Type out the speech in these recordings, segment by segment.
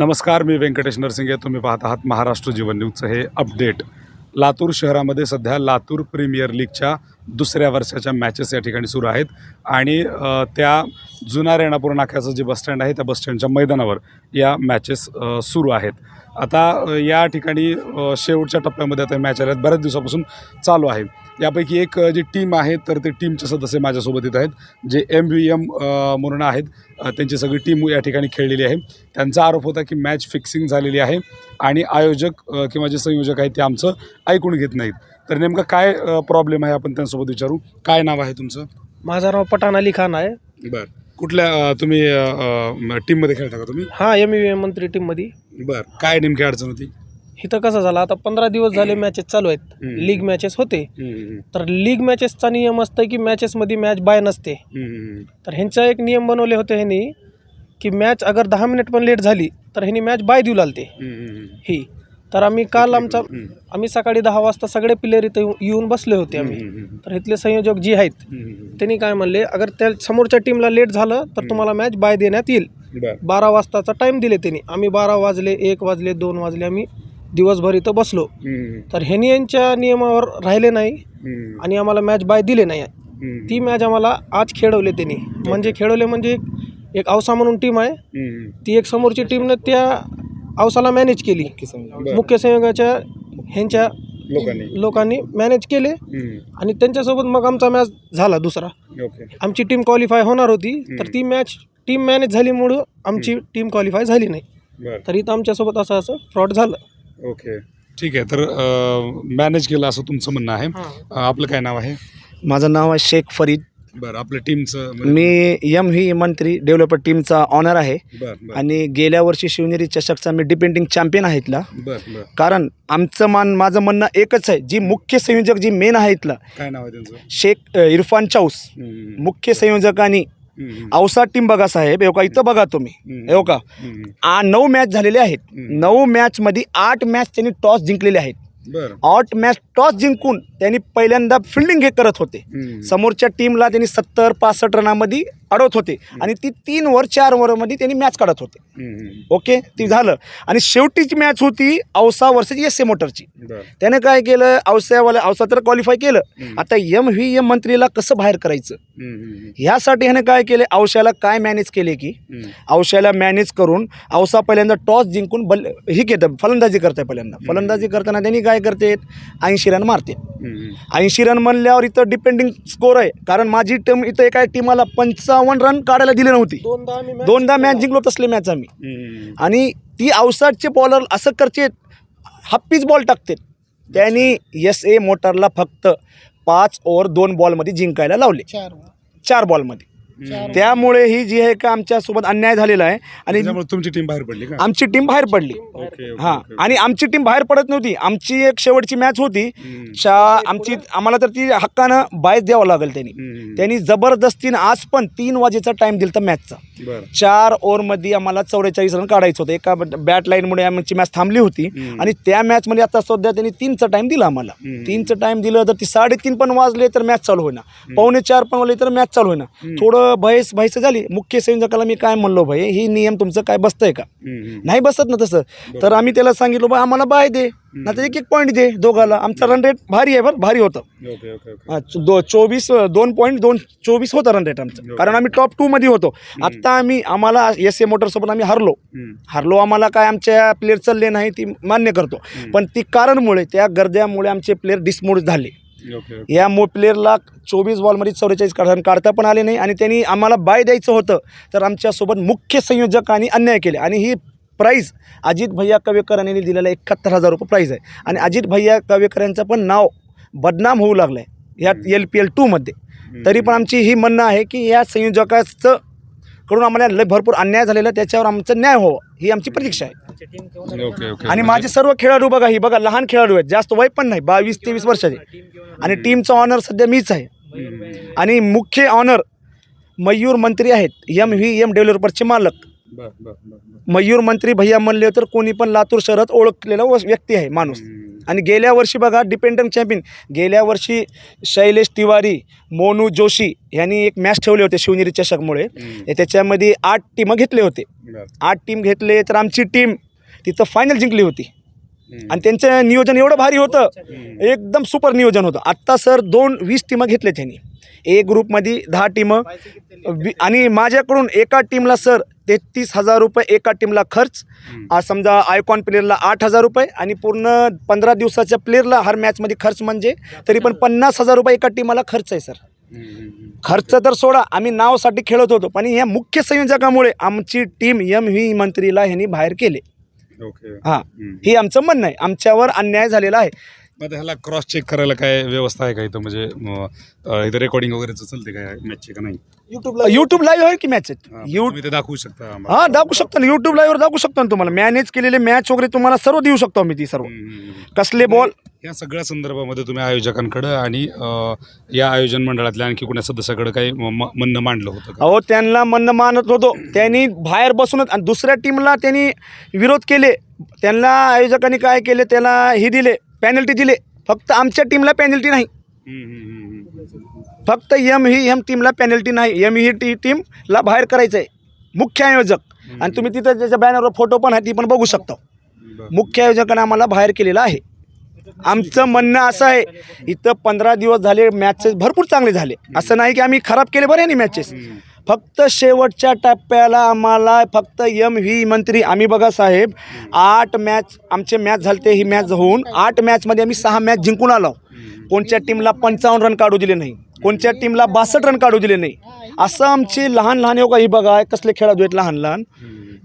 नमस्कार मी व्यंकटेश नरसिंगे. तुम्ही पाहत आहात महाराष्ट्र जीवन न्यूजचं हे अपडेट. लातूर शहरामध्ये सध्या लातूर प्रीमियर लीगच्या दुसऱ्या वर्षाच्या मॅचेस या ठिकाणी सुरू आहेत. आणि त्या जुना रेणापूर नाक्याचं जे बसस्टँड आहे त्या बसस्टँडच्या मैदानावर या मॅचेस सुरू आहेत. आता या ठिकाणी शेवटच्या टप्प्यामध्ये आता मॅच आल्या आहेत बऱ्याच दिवसापासून चालू आहे. यापैकी एक जी टीम आहे तर ते टीमचे सदस्य माझ्यासोबत येत आहेत. जे एम व्ही एम म्हणून आहेत त्यांची सगळी टीम या ठिकाणी खेळलेली आहे. त्यांचा आरोप होता की मॅच फिक्सिंग झालेली आहे आणि आयोजक किंवा जे संयोजक आहेत ते आमचं ऐकून घेत नाहीत. तर नेमकं काय प्रॉब्लेम आहे आपण त्यांच्यासोबत विचारू? काय नाव आहे तुमचं? माझं नाव पठाण अली खान आहे. बरं. कुठल्या तुम्ही अ, टीममध्ये खेळता का तुम्ही? हा एम यू एम मंत्री टीममध्ये बरं. काय नेमकी अडचण होती? इथं कसं झालं आता पंधरा दिवस झाले मॅचेस चालू आहेत. लीग मॅचेस होते. तर लीग मॅचेसचा नियम असतं की मॅचेसमध्ये मॅच बाय नसते. तर ह्यांचा एक नियम बनवले होते ह्यांनी की मॅच अगर दहा मिनिट पण लेट झाली तर ह्यांनी मॅच बाय देऊ लागते. ही. तर आम्ही काल आमचा आम्ही सकाळी दहा वाजता सगळे प्लेयर इथं येऊ- येऊन बसले होते आम्ही. तर इथले संयोजक जी आहेत त्यांनी काय म्हणले अगर त्या समोरच्या टीमला लेट झालं तर तुम्हाला मॅच बाय देण्यात येईल. बरं. बारा वाजताचा टाईम दिले त्यांनी. आम्ही बारा वाजले एक वाजले दोन वाजले आम्ही दिवसभर इथं बसलो. तर ह्यांनी यांच्या नियमावर राहिले नाही आणि आम्हाला मॅच बाय दिले नाही. ती मॅच आम्हाला आज खेळवले त्यांनी. म्हणजे खेळवले म्हणजे एक- एक औसा म्हणून टीम आहे. ती एक समोरची टीमनं त्या औसाला मॅनेज केली. बरं. मुख्य संयोगाच्या ह्यांच्या लोकांनी. लोकांनी मॅनेज केले. हम्म, आणि त्यांच्यासोबत मग आमचा मॅच झाला दुसरा. ओके. आमची टीम क्वालिफाय होणार होती तर ती मॅच टीम मॅनेज झालीमुळं आमची टीम क्वालिफाय झाली नाही. बरं. तर इथं आमच्यासोबत असं असं फ्रॉड झालं. ओके. ठीक आहे तर मॅनेज केलं असं तुमचं म्हणणं आहे. अ, आपलं काय नाव आहे? माझं नाव आहे शेख फरीद. बरं आपल्या टीमचं म्हणजे- मी एम व्ही मंत्री डेव्हलपर टीमचा ऑनर आहे. बरं बरं. आणि गेल्या वर्षी शिवनेरी चषकचा मी डिपेंडिंग चॅम्पियन आहे इथला. बरं बरं. कारण आमचं मान माझं म्हणणं एकच आहे जी मुख्य संयोजक जी मेन आहे इथला काय नाव आहे त्यांचं? शेख अ, इरफान चौस. हम्म, मुख्य संयोजकांनी हम्म, औसा टीम बघा साहेब हो का इथं बघा तुम्ही. हो का हम्म, आ नऊ मॅच झालेले आहेत. हम्म. नऊ मॅचमध्ये आठ मॅच त्यांनी टॉस जिंकलेले आहेत. आठ मॅच टॉस जिंकून त्यांनी पहिल्यांदा फिल्डिंग हे करत होते. समोरच्या टीमला त्यांनी सत्तर पासष्ट रनामध्ये अडवत होते. आणि ती तीन वर चार ओव्हरमध्ये त्यांनी मॅच काढत होते. ओके? ती झालं. आणि शेवटीची मॅच होती औसा वर्सेस एस ए मोटरची त्याने काय केलं? औसावाल्या औसा तर क्वालिफाय केलं. आता एम व्ही एम मंत्रीला कसं बाहेर करायचं? ह्यासाठी ह्याने काय केले? औशाला काय मॅनेज केले की? औशाला मॅनेज करून औसा पहिल्यांदा टॉस जिंकून बल ही घेतं. फलंदाजी करते पहिल्यांदा. फलंदाजी करताना त्यांनी काय करते? ऐंशी रन मारते. ऐंशी रन म्हणल्यावर इथं डिपेंडिंग स्कोर आहे. कारण माझी टीम इथं एका टीमाला पंचावन्न रन काढायला दिली नव्हती. दोनदा. मॅच जिंकलो. तसले मॅच आम्ही. आणि ती अवसाडचे बॉलर असं करते हप्पीच बॉल टाकते त्यांनी एस ए मोटरला फक्त पाच ओव्हर दोन बॉलमध्ये जिंकायला लावले. चार बॉलमध्ये. त्यामुळे ही जी आहे का आमच्यासोबत अन्याय झालेला आहे आणि तुमची टीम बाहेर पडली का? आमची टीम बाहेर पडली. ओके ओके, हां. ओके. आणि आमची टीम बाहेर पडत नव्हती. आमची एक शेवटची मॅच होती. हम्म, आमची आम्हाला तर ती हक्कानं बायच द्यावं लागेल त्यांनी. हम्म, त्यांनी जबरदस्तीनं आज पण तीन वाजेचा टाईम दिला तर मॅचचा बरं. चार ओव्हरमध्ये आम्हाला चौवेचाळीस रन काढायचं होतं. एका बॅट लाईनमुळे आमची मॅच थांबली होती. हम्म. आणि त्या मॅचमध्ये आता सध्या त्यांनी तीनचा टाईम दिला आम्हाला. हम्म. तीनचं टाईम दिलं तर ती साडेतीन पण वाजले तर मॅच चालू होईना. पावणे चार पण वाजले तर मॅच चालू होईना. थोडं भयस भयस झाली मुख्य संयोजकाला मी काय म्हणलो भाई ही नियम तुमचं काय बसतंय का? नाही बसत ना तसं. तर आम्ही त्याला सांगितलं बा आम्हाला बाय दे. नाही एक एक पॉईंट दे दोघाला. आमचा रन रेट भारी आहे बरं भारी होतं. दो चोवीस दोन पॉईंट दोन चोवीस होता रन रेट आमचं. कारण आम्ही टॉप टूमध्ये होतो. आत्ता आम्ही आम्हाला एस ए मोटरसोबत आम्ही हरलो. हरलो आम्हाला काय आमच्या प्लेअर चालले नाही ती मान्य करतो. पण ती कारणमुळे त्या गर्द्यामुळे आमचे प्लेअर डिसमोड झाले. या मो प्लेअरला चोवीस बॉलमध्ये चौवेचाळीस रन काढता पण आले नाही आणि त्यांनी आम्हाला बाय द्यायचं होतं तर आमच्यासोबत मुख्य संयोजकांनी अन्याय केले. आणि ही प्राईज अजित भैया कवेकर यांनी दिलेला एकाहत्तर हजार रुपये प्राईज आहे. आणि अजित भैया कवेकर यांचं पण नाव बदनाम होऊ लागलं आहे ह्या एल पी एल टूमध्ये तरी पण आमची ही म्हणणं आहे की या संयोजकाचं कडून आम्हाला लय भरपूर अन्याय झालेला त्याच्यावर आमचं न्याय हो ही आमची प्रतीक्षा आहे. ओके ओके आणि माझे सर्व खेळाडू बघा ही बघा लहान खेळाडू आहेत जास्त वय पण नाही बावीस तेवीस वर्षाचे. आणि टीमचा ऑनर सध्या मीच आहे. आणि मुख्य ऑनर मयूर मंत्री आहेत. एम व्ही एम डेव्हलपरचे मालक. मयूर मंत्री भैया म्हणले तर कोणी पण लातूर शहरात ओळखलेला व- व्यक्ती आहे माणूस. आणि गेल्या वर्षी बघा डिपेंडंट चॅम्पियन गेल्या वर्षी शैलेश तिवारी मोनू जोशी यांनी एक मॅच ठेवले होते शिवनेरी चषकमुळे. हे त्याच्यामध्ये आठ टीमं घेतले होते. आठ टीम घेतले तर आमची टीम तिथं फायनल जिंकली होती. आणि त्यांचं नियोजन एवढं भारी होतं. एकदम सुपर नियोजन होतं. आत्ता सर दोन वीस टीमं घेतले त्यांनी. ए ग्रुपमध्ये दहा टीमं आणि माझ्याकडून एका टीमला सर तेहतीस हजार रुपये एका टीमला खर्च. आज समजा आयकॉन प्लेअरला आठ हजार रुपये आणि पूर्ण पंधरा दिवसाच्या प्लेअरला हर मॅचमध्ये खर्च म्हणजे तरी पण पन्नास हजार रुपये एका टीमाला खर्च आहे सर. खर्च तर सोडा. आम्ही नावासाठी खेळत होतो पण या मुख्य संयोजकामुळे आमची टीम एम व्ही मंत्रीला ह्यांनी बाहेर केले. ओके. हां. हे आमचं म्हणणं आहे. आमच्यावर अन्याय झालेला आहे. मग ह्याला क्रॉस चेक करायला काय व्यवस्था आहे का इथं? म्हणजे म, अ, इथं रेकॉर्डिंग वगैरेचं चालते काय मॅचची का नाही? यूट्यूब लाईव्ह आहे. की मॅच हा, यू तुम्ही ते दाखवू शकता आम्हाला. हां दाखवू शकतो ना. यूट्यूब लाईव्हवर दाखवू शकतो ना तुम्हाला. मॅनेज केलेले मॅच वगैरे तुम्हाला सर्व देऊ शकतो मी ती सर्व. हम्म, हम्म, हम्म. कसले बॉल या सगळ्या संदर्भामध्ये तुम्ही आयोजकांकडं आणि अ, या आयोजन मंडळातल्या आणखी कोणा सदस्याकडे काही म- म- म्हणणं मांडलं होतं का? अहो त्यांना म्हणणं मानत होतो त्यांनी बाहेर बसूनच आणि दुसऱ्या टीमला त्यांनी विरोध केले. त्यांना आयोजकांनी काय केले? त्याला हे दिले. पॅनल्टी दिले. फक्त आमच्या टीमला पॅनल्टी नाही. फक्त एम ही एम टीमला पॅनल्टी नाही. एम ही टी टीमला बाहेर करायचं आहे मुख्य आयोजक. आणि तुम्ही तिथं त्याच्या बॅनरवर फोटो पण आहे ती पण बघू शकता. मुख्य आयोजकांना आम्हाला बाहेर केलेलं आहे. आमचं म्हणणं असं आहे इथं पंधरा दिवस झाले मॅचेस भरपूर चांगले झाले. असं नाही की आम्ही खराब केले बरं नाही मॅचेस. फक्त शेवटच्या टप्प्याला आम्हाला फक्त एम व्ही मंत्री आम्ही बघा साहेब. आठ मॅच आमचे मॅच झालते ही मॅच होऊन आठ मॅचमध्ये आम्ही सहा मॅच जिंकून आलो. कोणत्या टीमला पंचावन्न रन काढू दिले नाही. कोणत्या टीमला बासष्ट रन काढू दिले नाही. असं आमची लहान लहान योगा ही बघा कसले खेळाडू आहेत लहान लहान.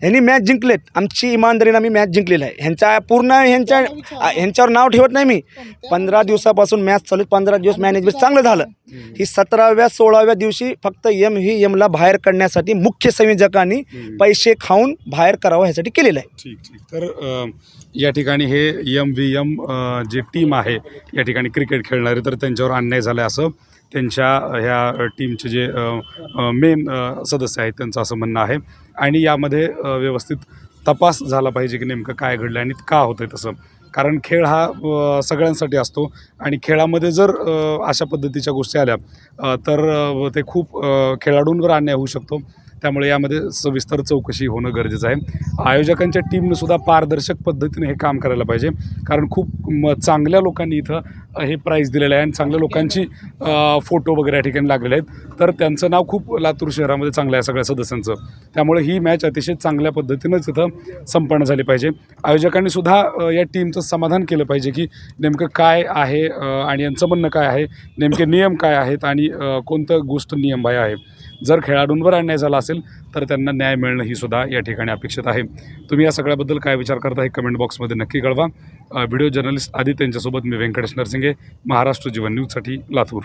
ह्यांनी मॅच जिंकलेत. आमची इमानदारीनं आम्ही मॅच जिंकलेला आहे. ह्यांच्या पूर्ण ह्यांच्या ह्यांच्यावर नाव ठेवत नाही मी. पंधरा दिवसापासून मॅच चालू. पंधरा दिवस मॅनेजमेंट चांगलं झालं. ही सतराव्या सोळाव्या दिवशी फक्त एम ही एमला बाहेर काढण्यासाठी मुख्य संयोजकांनी पैसे खाऊन बाहेर करावं ह्यासाठी केलेलं आहे. ठीक ठीक. तर अ, या ठिकाणी हे एम व्ही एम जे टीम आहे या ठिकाणी क्रिकेट खेळणारे तर त्यांच्यावर अन्याय झाला आहे असं त्यांच्या ह्या टीमचे जे मेन सदस्य आहेत त्यांचं असं म्हणणं आहे. आणि यामध्ये व्यवस्थित तपास झाला पाहिजे की नेमकं काय घडलं आणि का होतं आहे तसं. कारण खेळ हा सगळ्यांसाठी असतो आणि खेळामध्ये जर अशा पद्धतीच्या गोष्टी आल्या तर ते खूप खेळाडूंवर अन्याय होऊ शकतो. त्यामुळे यामध्ये सविस्तर चौकशी होणं गरजेचं आहे. आयोजकांच्या टीमनं सुद्धा पारदर्शक पद्धतीने हे काम करायला पाहिजे. कारण खूप म चांगल्या लोकांनी इथं हे प्राईज दिलेलं आहे आणि चांगल्या लोकांची फोटो वगैरे या ठिकाणी लागलेले आहेत. तर त्यांचं नाव खूप लातूर शहरामध्ये चांगलं आहे सगळ्या सदस्यांचं. त्यामुळे ही मॅच अतिशय चांगल्या पद्धतीनंच इथं संपन्न झाली पाहिजे. आयोजकांनी सुद्धा या टीमचं समाधान केलं पाहिजे की नेमकं काय आहे आणि यांचं म्हणणं काय आहे नेमके नियम काय आहेत आणि कोणतं गोष्ट नियमबाह्य आहे. जर खेळाडूंवर अन्याय झाला असेल तर त्यांना न्याय मिळणं ही सुद्धा या ठिकाणी अपेक्षित आहे. तुम्ही या सगळ्याबद्दल काय विचार करता हे कमेंट बॉक्समध्ये नक्की कळवा. व्हिडिओ जर्नलिस्ट आदित्य यांच्यासोबत मी व्यंकटेश नरसिंगे महाराष्ट्र जीवन न्यूजसाठी लातूर.